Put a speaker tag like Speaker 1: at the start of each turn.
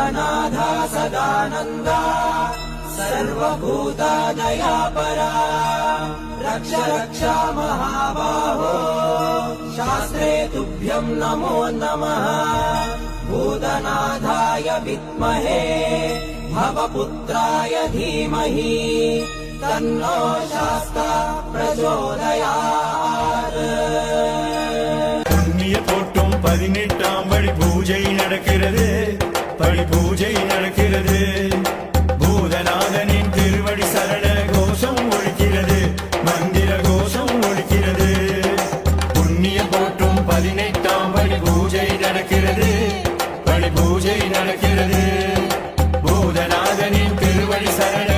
Speaker 1: भूतनाथा सदानन्दा सर्वभूतादया परा रक्ष रक्षा महाबाहो शास्त्रे तुभ्यम् नमो नमः भूतनाथाय विद्महे भवपुत्राय धीमहि तन्नो शास्ता प्रचोदयात्
Speaker 2: புண்ணிய போட்டும் பதினெட்டாம் படி பூஜை நடக்கிறது. பூதநாதனின் திருவடி சரண கோஷம் ஒழிக்கிறது. மந்திர கோஷம் ஒழிக்கிறது. புண்ணிய போட்டும் பதினெட்டாம் படி பூஜை நடக்கிறது. படி பூஜை நடக்கிறது. பூதநாதனின் திருவடி சரண